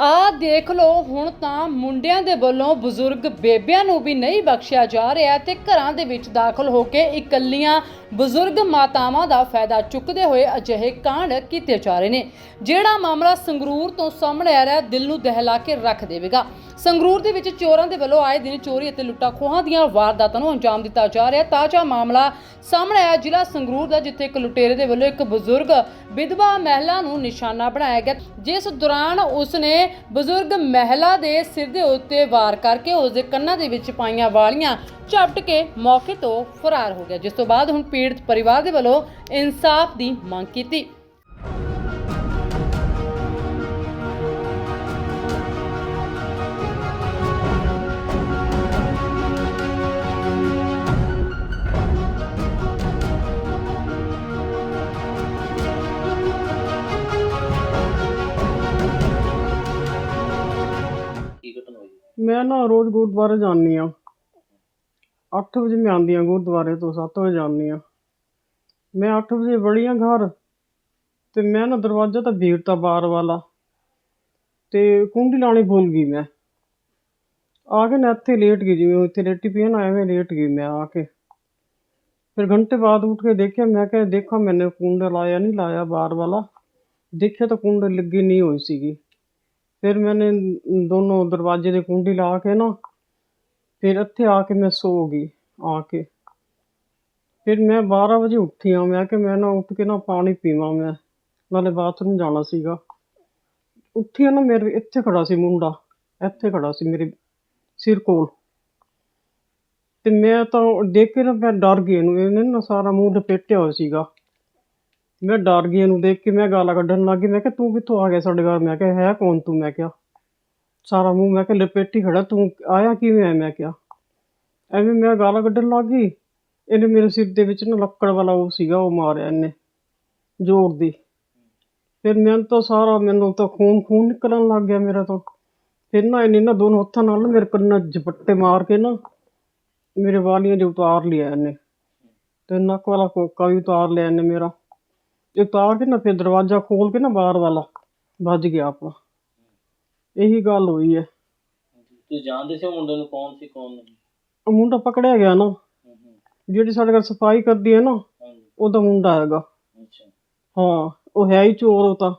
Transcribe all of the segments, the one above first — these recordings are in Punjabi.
ਆ ਦੇਖ ਲਓ, ਹੁਣ ਤਾਂ ਮੁੰਡਿਆਂ ਦੇ ਵੱਲੋਂ ਬਜ਼ੁਰਗ ਬੇਬਿਆਂ ਨੂੰ ਵੀ ਨਹੀਂ ਬਖਸ਼ਿਆ ਜਾ ਰਿਹਾ ਤੇ ਘਰਾਂ ਦੇ ਵਿੱਚ ਦਾਖਲ ਹੋ ਕੇ ਇਕੱਲੀਆਂ ਬਜ਼ੁਰਗ ਮਾਤਾਵਾਂ ਦਾ ਫਾਇਦਾ ਚੁੱਕਦੇ ਹੋਏ ਅਜਿਹੇ ਕਾਂਡ ਕੀਤੇ ਜਾ ਰਹੇ ਨੇ, ਜਿਹੜਾ ਮਾਮਲਾ ਸੰਗਰੂਰ ਤੋਂ ਸਾਹਮਣੇ ਆ ਰਿਹਾ, ਦਿਲ ਨੂੰ ਦਹਿਲਾ ਕੇ ਰੱਖ ਦੇਵੇਗਾ। ਸੰਗਰੂਰ ਦੇ ਵਿੱਚ ਚੋਰਾਂ ਦੇ ਵੱਲੋਂ ਆਏ ਦਿਨ ਚੋਰੀ ਅਤੇ ਲੁੱਟਾਂ ਖੋਹਾਂ ਦੀਆਂ ਵਾਰਦਾਤਾਂ ਨੂੰ ਅੰਜਾਮ ਦਿੱਤਾ ਜਾ ਰਿਹਾ ਤਾਜ਼ਾ ਮਾਮਲਾ ਸਾਹਮਣੇ ਆਇਆ ਜ਼ਿਲ੍ਹਾ ਸੰਗਰੂਰ ਦਾ, ਜਿੱਥੇ ਇੱਕ ਲੁਟੇਰੇ ਦੇ ਵੱਲੋਂ ਇੱਕ ਬਜ਼ੁਰਗ ਵਿਧਵਾ ਮਹਿਲਾ ਨੂੰ ਨਿਸ਼ਾਨਾ ਬਣਾਇਆ ਗਿਆ। ਜਿਸ ਦੌਰਾਨ ਉਸਨੇ ਬਜ਼ੁਰਗ ਮਹਿਲਾ ਦੇ ਸਿਰ ਦੇ ਉੱਤੇ ਵਾਰ ਕਰਕੇ ਉਸ ਦੇ ਕੰਨਾਂ ਦੇ ਵਿੱਚ ਪਾਈਆਂ ਵਾਲੀਆਂ ਝਪਟ ਕੇ ਮੌਕੇ ਤੋਂ ਫਰਾਰ ਹੋ ਗਿਆ। ਜਿਸ ਤੋਂ ਬਾਅਦ ਹੁਣ ਪੀੜਤ ਪਰਿਵਾਰ ਦੇ ਵੱਲੋਂ ਇਨਸਾਫ ਦੀ ਮੰਗ ਕੀਤੀ। ਮੈਂ ਨਾ ਰੋਜ਼ ਗੁਰਦੁਆਰੇ ਜਾਂਦੀ ਆ 8 ਵਜੇ ਮੈਂ ਆਉਂਦੀ ਹਾਂ ਗੁਰਦੁਆਰੇ ਤੋਂ 7 ਵਜੇ ਜਾਂਦੀ ਹਾਂ। ਮੈਂ 8 ਵਜੇ ਵੜੀ ਆ ਘਰ ਤੇ ਮੈਂ ਨਾ ਦਰਵਾਜ਼ਾ ਤਾਂ ਭੀੜਤਾ ਬਾਰ ਵਾਲਾ ਤੇ ਕੁੰਡੀ ਲਾਣੀ ਭੁੱਲ ਗਈ ਮੈਂ। ਆ ਕੇ ਨਾ ਇੱਥੇ ਲੇਟ ਗਈ, ਜਿਵੇਂ ਇੱਥੇ ਲੇਟੀ ਪਈ ਆ ਨਾ, ਐਵੇਂ ਲੇਟ ਗਈ ਮੈਂ ਆ ਕੇ। ਫਿਰ ਘੰਟੇ ਬਾਅਦ ਉੱਠ ਕੇ ਦੇਖਿਆ, ਮੈਂ ਕਿਹਾ ਦੇਖਾਂ ਮੈंने ਕੁੰਡਾ ਲਾਇਆ ਨਹੀਂ, ਲਾਇਆ ਬਾਹਰ ਵਾਲਾ। ਦੇਖਿਆ ਤਾਂ ਕੁੰਡ ਲੱਗੀ ਨਹੀਂ ਹੋਈ ਸੀਗੀ। ਫਿਰ ਮੈंने ਦੋਨੋਂ ਦਰਵਾਜ਼ੇ ਦੇ ਕੁੰਡੀ ਲਾ ਕੇ ਨਾ ਫਿਰ ਇੱਥੇ ਆ ਕੇ ਮੈਂ ਸੋ ਗਈ ਆ ਕੇ। ਫਿਰ ਮੈਂ 12 ਵਜੇ ਉੱਠੀ ਆ ਮੈਂ ਕਿ ਮੈਂ ਨਾ ਉੱਠ ਕੇ ਨਾ ਪਾਣੀ ਪੀਵਾਂ ਮੈਂ, ਨਾਲੇ ਬਾਥਰੂਮ ਜਾਣਾ ਸੀਗਾ। ਉੱਠੀ ਆ ਨਾ ਮੇਰੇ ਇੱਥੇ ਖੜਾ ਸੀ ਮੁੰਡਾ, ਇੱਥੇ ਖੜਾ ਸੀ ਮੇਰੇ ਸਿਰ ਕੋਲ। ਤੇ ਮੈਂ ਤਾਂ ਦੇਖ ਕੇ ਨਾ ਮੈਂ ਡਰ ਗਈ ਇਹਨੂੰ, ਇਹਨੇ ਨਾ ਸਾਰਾ ਮੂੰਹ ਲਪੇਟਿਆ ਹੋਇਆ ਸੀਗਾ। ਮੈਂ ਡਰ ਗਈ ਇਹਨੂੰ ਦੇਖ ਕੇ, ਮੈਂ ਗਾਲਾਂ ਕੱਢਣ ਲੱਗ ਗਈ। ਮੈਂ ਕਿਹਾ, ਤੂੰ ਕਿੱਥੋਂ ਆ ਗਿਆ ਸਾਡੇ ਘਰ? ਮੈਂ ਕਿਹਾ, ਹੈ, ਕੌਣ ਤੂੰ? ਮੈਂ ਕਿਹਾ, ਸਾਰਾ ਮੂੰਹ ਮੈਂ ਕਿਹਾ ਲਪੇਟੀ ਖੜਾ, ਤੂੰ ਆਇਆ ਕਿਵੇਂ ਹੈ ਮੈਂ ਕਿਹਾ, ਐਵੇਂ ਮੈਂ ਗਾਲਾਂ ਕੱਢਣ ਲੱਗ ਗਈ। ਇਹਨੇ ਮੇਰੇ ਸਿਰ ਦੇ ਵਿੱਚ ਨਾ ਲੱਕੜ ਵਾਲਾ ਉਹ ਸੀਗਾ, ਉਹ ਮਾਰਿਆ ਇਹਨੇ, ਜ਼ੋਰ ਦੀ। ਫਿਰ ਮੈਨੂੰ ਤਾਂ ਸਾਰਾ, ਮੈਨੂੰ ਤਾਂ ਖੂਨ ਖੂਨ ਨਿਕਲਣ ਲੱਗ ਗਿਆ ਮੇਰਾ ਤਾਂ। ਫਿਰ ਨਾ ਇਹਨੇ ਨਾ ਦੋਨੋਂ ਹੱਥਾਂ ਨਾਲ ਨਾ ਮੇਰੇ ਕੰਨਾਂ 'ਚ ਝਪੱਟੇ ਮਾਰ ਕੇ ਨਾ ਮੇਰੇ ਵਾਲੀਆਂ ਦੇ ਉਤਾਰ ਲਿਆ ਇਹਨੇ। ਤੇ ਨੱਕ ਵਾਲਾ ਕੋਕਾ ਵੀ ਉਤਾਰ ਲਿਆ ਇਹਨੇ ਮੇਰਾ। ਉਤਾਰ ਕੇ ਨਾ ਫਿਰ ਦਰਵਾਜ਼ਾ ਖੋਲ ਕੇ ਨਾ ਬਾਹਰ ਵਾਲਾ ਵੱਜ ਗਿਆ ਆਪਣਾ। ਇਹੀ ਗੱਲ ਹੋਈ ਹੈ। ਤੁਸੀਂ ਜਾਣਦੇ ਸੀ ਉਹ ਮੁੰਡੇ ਨੂੰ ਕੌਣ ਸੀ ਕੌਣ ਨਹੀਂ? ਉਹ ਮੁੰਡਾ ਪਕੜਿਆ ਗਿਆ ਨਾ। ਹੂੰ ਹੂੰ। ਜਿਹੜੀ ਸਾਡੇ ਘਰ ਸਫ਼ਾਈ ਕਰਦੀ ਹੈ ਨਾ ਹਾਂਜੀ। ਉਹਦਾ ਮੁੰਡਾ ਹੈਗਾ। ਅੱਛਾ। ਹਾਂ ਉਹ ਹੈ ਹੀ ਚੋਰ ਉਹ ਤਾਂ।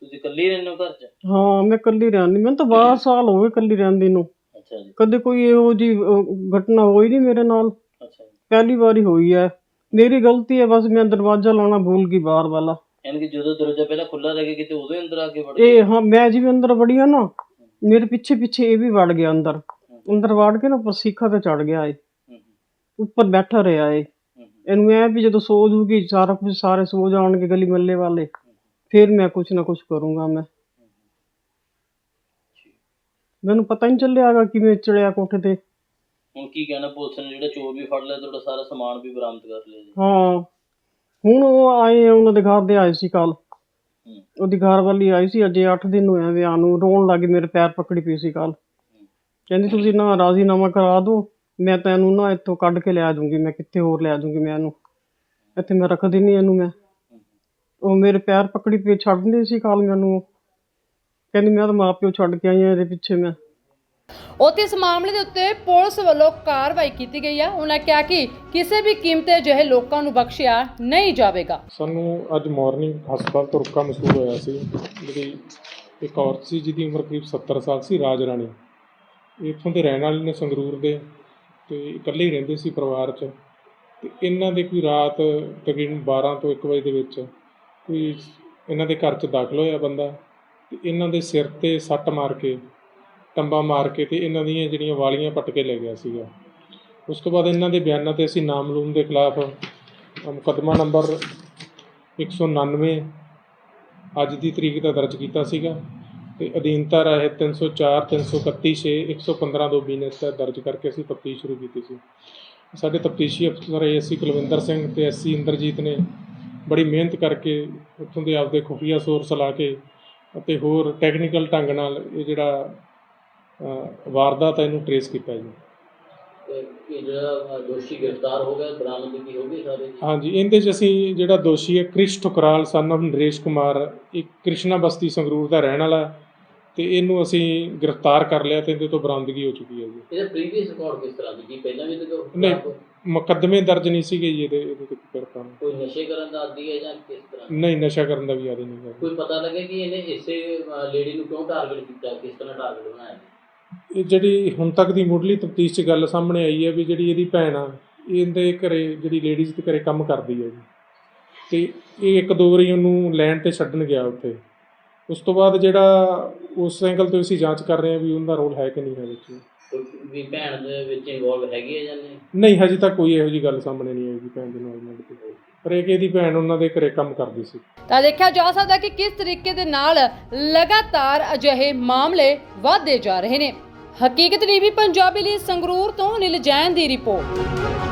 ਤੁਸੀਂ ਇਕੱਲੇ ਹੀ ਰਹਿੰਦੇ ਹੋ ਘਰ 'ਚ? ਹਾਂ ਮੈਂ ਇਕੱਲੀ ਰਹਿੰਦੀ ਮੈਨੂੰ ਤਾਂ 12 ਸਾਲ ਹੋ ਗਏ ਇਕੱਲੀ ਰਹਿੰਦੀ ਨੂੰ। ਅੱਛਾ ਜੀ। ਕਦੇ ਕੋਈ ਇਹੋ ਜੀ ਘਟਨਾ ਹੋਈ ਨਹੀਂ ਮੇਰੇ ਨਾਲ। ਅੱਛਾ ਜੀ। ਪਹਿਲੀ ਵਾਰੀ ਹੋਈ ਹੈ। ਮੇਰੀ ਗਲਤੀ ਹੈ ਬਸ ਮੈਂ ਦਰਵਾਜ਼ਾ ਲਾਉਣਾ ਭੁੱਲ ਗਈ ਬਾਹਰ ਵਾਲਾ। ਯਾਨੀ ਕਿ ਜਦੋਂ ਦਰਵਾਜ਼ਾ ਪਹਿਲਾਂ ਖੁੱਲਾ ਰਹਿ ਗਿਆ ਕਿਤੇ ਉਦੋਂ ਹੀ ਅੰਦਰ ਆ ਕੇ ਵੜ ਗਏ। ਇਹ ਹਾਂ ਮੈਂ ਜਿਵੇਂ ਅੰਦਰ ਵੜੀ ਆ ਨਾ ਮੇਰੇ ਪਿੱਛੇ ਪਿੱਛੇ ਇਹ ਵੀ ਵੜ ਗਿਆ ਅੰਦਰ। ਅੰਦਰ ਵੜ ਕੇ ਨਾ ਉੱਪਰ ਸੀਖਾ ਤੇ ਚੜ ਗਿਆ ਏ ਹੂੰ ਹੂੰ, ਉੱਪਰ ਬੈਠਾ ਰਿਹਾ ਏ ਹੂੰ ਹੂੰ, ਇਹਨੂੰ ਐ ਵੀ ਜਦੋਂ ਸੋ ਜੂਗੀ ਸਾਰਾ ਕੁਝ ਸਾਰੇ ਸੋ ਜਾਣਗੇ ਗਲੀ ਮੱਲੇ ਵਾਲੇ। ਫਿਰ ਮੈਂ ਕੁਝ ਨਾ ਕੁਝ ਕਰੂੰਗਾ ਮੈਂ। ਮੈਨੂੰ ਪਤਾ ਨਹੀਂ ਚੱਲਿਆਗਾ ਕਿਵੇਂ ਚੜਿਆ ਕੋਠੇ ਤੇ। ਹੁਣ ਕੀ ਕਹਿਣਾ ਪੁਲਿਸ ਨੇ ਜਿਹੜਾ ਚੋਰ ਵੀ ਫੜ ਲਿਆ ਤੁਹਾਡਾ ਸਾਰਾ ਸਮਾਨ ਵੀ ਬਰਾਮਦ ਕਰ ਲਿਆ ਜੀ। ਹਾਂ ਹੁਣ ਉਹ ਆਏ ਆ, ਉਹਨਾਂ ਦੇ ਘਰ ਦੇ ਆਏ ਸੀ ਕੱਲ। ਹੂੰ। ਉਹਦੀ ਘਰ ਵਾਲੀ ਆਈ ਸੀ ਅਜੇ 8 ਦਿਨ ਹੋਏ ਆ ਵਿਆਹ ਨੂੰ ਰੋਣ ਲੱਗੀ ਮੇਰੇ ਪੈਰ ਪਕੜੀ ਪਈ ਸੀ ਕੱਲ ਕਹਿੰਦੀ ਤੁਸੀਂ ਨਾ ਰਾਜ਼ੀਨਾਮਾ ਕਰਾ ਦਿਓ ਮੈਂ ਤੈਨੂੰ ਨਾ ਇੱਥੋਂ ਕੱਢ ਕੇ ਲਿਆ ਦੂੰਗੀ ਮੈਂ ਕਿੱਥੇ ਹੋਰ ਲਿਆ ਦੂੰਗੀ ਮੈਂ ਇਹਨੂੰ। ਇੱਥੇ ਮੈਂ ਰੱਖਦੀ ਨਹੀਂ ਇਹਨੂੰ ਮੈਂ। ਉਹ ਮੇਰੇ ਪੈਰ ਪਕੜੀ ਪਈ ਛੱਡਦੀ ਸੀ ਕੱਲ ਮੈਨੂੰ। ਉਹ। ਕਹਿੰਦੀ ਮੈਂ ਤਾਂ ਮਾਂ ਪਿਓ ਛੱਡ ਕੇ ਆਈ ਆ ਇਹਦੇ ਪਿੱਛੇ ਮੈਂ। ਉੱਥੇ ਇਸ ਮਾਮਲੇ ਦੇ ਉੱਤੇ ਪੁਲਿਸ ਵੱਲੋਂ ਕਾਰਵਾਈ ਕੀਤੀ ਗਈ ਆ। ਉਹਨਾਂ ਕਿਹਾ ਕਿ ਕਿਸੇ ਵੀ ਕੀਮਤ ਤੇ ਅਜਿਹੇ ਲੋਕਾਂ ਨੂੰ ਬਖਸ਼ਿਆ ਨਹੀਂ ਜਾਵੇਗਾ। ਸਾਨੂੰ ਅੱਜ ਮਾਰਨਿੰਗ ਹਸਪਤਾਲ ਤੋਂ ਰੁਕਾ ਮਸੂਲ ਹੋਇਆ ਸੀ। ਜਿਹੜੀ ਇੱਕ ਔਰਤ ਸੀ, ਜਿਹਦੀ ਉਮਰ ਕਰੀਬ 70 ਸਾਲ ਸੀ ਰਾਜ ਰਾਣੀ ਇੱਥੋਂ ਦੇ ਰਹਿਣ ਵਾਲੇ ਨੇ ਸੰਗਰੂਰ ਦੇ ਤੇ ਇਕੱਲੇ ਹੀ ਰਹਿੰਦੇ ਸੀ ਪਰਿਵਾਰ 'ਚ। ਤੇ ਇਹਨਾਂ ਦੇ ਕੋਈ ਰਾਤ ਤਕਰੀਬਨ 12 ਤੋਂ 1 ਵਜੇ ਦੇ ਵਿੱਚ ਕੋਈ ਇਹਨਾਂ ਦੇ ਘਰ 'ਚ ਦਾਖਲ ਹੋਇਆ ਬੰਦਾ। ਤੇ ਇਹਨਾਂ ਦੇ ਸਿਰ ਤੇ ਸੱਟ ਮਾਰ ਕੇ ਟੰਬਾ ਮਾਰ ਕੇ ਤੇ ਇਹਨਾਂ ਦੀਆਂ ਜਿਹੜੀਆਂ ਵਾਲੀਆਂ ਪੱਟ ਕੇ ਲੈ ਗਿਆ ਸੀਗਾ। ਉਸ ਤੋਂ ਬਾਅਦ ਇਹਨਾਂ ਦੇ ਬਿਆਨਾਂ ਤੇ ਅਸੀਂ ਨਾਮਲੂਮ ਦੇ ਖਿਲਾਫ ਮੁਕੱਦਮਾ ਨੰਬਰ 199 ਅੱਜ ਦੀ ਤਰੀਕ ਦਾ ਦਰਜ ਕੀਤਾ ਸੀਗਾ ਤੇ ਅਧੀਨਤਾ ਰਾਹੇ 304 331 6 115 ਦੋ ਬੀਨਸ ਦਾ ਦਰਜ ਕਰਕੇ ਅਸੀਂ ਤਫਤੀਸ਼ ਸ਼ੁਰੂ ਕੀਤੀ ਸੀ। ਸਾਡੇ ਤਫਤੀਸ਼ੀ ਅਫਸਰ ਏਸੀ ਕੁਲਵਿੰਦਰ ਸਿੰਘ ਤੇ ਐਸਸੀ ਇੰਦਰਜੀਤ ਨੇ ਬੜੀ ਮਿਹਨਤ ਕਰਕੇ ਉੱਥੋਂ ਦੇ ਆਪਦੇ ਖੁਫੀਆ ਸੋਰਸ ਲਾ ਕੇ ਅਤੇ ਹੋਰ ਟੈਕਨੀਕਲ ਢੰਗ ਨਾਲ ਇਹ ਜਿਹੜਾ ਵਾਰਦਾਤ ਇਹਨੂੰ ਟਰੇਸ ਕੀਤਾ ਜੀ। ਇਹ ਜਿਹੜਾ ਦੋਸ਼ੀ ਗ੍ਰਿਫਤਾਰ ਹੋ ਗਿਆ ਬਰਾਮਦਗੀ ਹੋ ਗਈ ਸਾਰੇ ਜੀ? ਹਾਂਜੀ ਇਹਦੇ 'ਚ ਅਸੀਂ ਜਿਹੜਾ ਦੋਸ਼ੀ ਹੈ ਕ੍ਰਿਸ਼ ਠੁਕਰਾਲ ਸਨ of ਨਰੇਸ਼ ਕੁਮਾਰ ਇੱਕ ਕ੍ਰਿਸ਼ਨਾ ਬਸਤੀ ਸੰਗਰੂਰ ਦਾ ਰਹਿਣ ਵਾਲਾ ਤੇ ਇਹਨੂੰ ਅਸੀਂ ਗ੍ਰਿਫਤਾਰ ਕਰ ਲਿਆ ਤੇ ਇਹਦੇ ਤੋਂ ਬਰਾਮਦਗੀ ਹੋ ਚੁੱਕੀ ਹੈ ਜੀ। ਇਹਦਾ ਪ੍ਰੀਵੀਅਸ ਰਿਕਾਰਡ ਕਿਸ ਤਰ੍ਹਾਂ ਦੀ? ਜੀ ਪਹਿਲਾਂ ਵੀ ਇਹਦੇ ਨਹੀਂ। ਮੁਕੱਦਮੇ ਦਰਜ ਨਹੀਂ ਸੀਗੇ ਜੀ ਇਹਦੇ ਇਹਦੇ ਤੇ ਨਾਲ ਕੋਈ ਨਸ਼ੇ ਕਰਨ ਦਾ ਆਦੀ ਹੈ ਜਾਂ ਕਿਸ ਤਰ੍ਹਾਂ? ਨਹੀਂ ਨਸ਼ਾ ਕਰਨ ਦਾ ਵੀ ਆਦੀ ਨਹੀਂ ਹੈ ਕੋਈ ਪਤਾ ਲੱਗੇ ਕਿ ਇਹਨੇ ਇਸੇ ਲੇਡੀ ਨੂੰ ਕਿਉਂ ਟਾਰਗੇਟ ਕੀਤਾ ਕਿਸ ਤਰ੍ਹਾਂ ਟਾਰਗੇਟ ਬਣਾਇਆ? ਇਹ ਜਿਹੜੀ ਹੁਣ ਤੱਕ ਦੀ ਮੁੱਢਲੀ ਤਫਤੀਸ਼ 'ਚ ਗੱਲ ਸਾਹਮਣੇ ਆਈ ਹੈ ਵੀ ਜਿਹੜੀ ਇਹਦੀ ਭੈਣ ਆ ਇਹਦੇ ਘਰੇ ਜਿਹੜੀ ਲੇਡੀਜ਼ ਦੇ ਘਰੇ ਕੰਮ ਕਰਦੀ ਹੈ ਜੀ। ਤੇ ਇਹ ਇੱਕ ਦੋ ਵਾਰੀ ਉਹਨੂੰ ਲੈਣ ਤੇ ਛੱਡਣ ਗਿਆ ਉੱਥੇ। ਉਸ ਤੋਂ ਬਾਅਦ ਜਿਹੜਾ ਉਸ ਐਂਗਲ ਤੋਂ ਅਸੀਂ ਜਾਂਚ ਕਰ ਰਹੇ ਹਾਂ ਵੀ ਉਹਦਾ ਰੋਲ ਹੈ ਕਿ ਨਹੀਂ ਹੈ ਵਿੱਚ। ਵੀ ਭੈਣ ਦੇ ਵਿੱਚ ਇਨਵੋਲਵ ਹੈਗੀ ਹੈ ਜਾਂ ਨਹੀਂ? ਨਹੀਂ ਹਜੇ ਤੱਕ ਕੋਈ ਇਹੋ ਜੀ ਗੱਲ ਸਾਹਮਣੇ ਨਹੀਂ ਆਈ ਜੀ ਭੈਣ ਦੇ ਨਾਲ ਦੀ ਪਰ ਇਹ ਕਿ ਭੈਣ ਉਹਨਾਂ ਦੇ ਘਰੇ ਕੰਮ ਕਰਦੀ ਸੀ। ਤਾਂ ਦੇਖਿਆ ਜਾ ਸਕਦਾ ਕਿ ਕਿਸ ਤਰੀਕੇ ਦੇ ਨਾਲ ਲਗਾਤਾਰ ਅਜਿਹੇ ਮਾਮਲੇ ਵਧਦੇ ਜਾ ਰਹੇ ਨੇ। ਹਕੀਕਤ ਟੀਵੀ ਪੰਜਾਬੀ ਲਈ ਸੰਗਰੂਰ ਤੋਂ ਨਿਲ ਜੈਨ ਦੀ ਰਿਪੋਰਟ।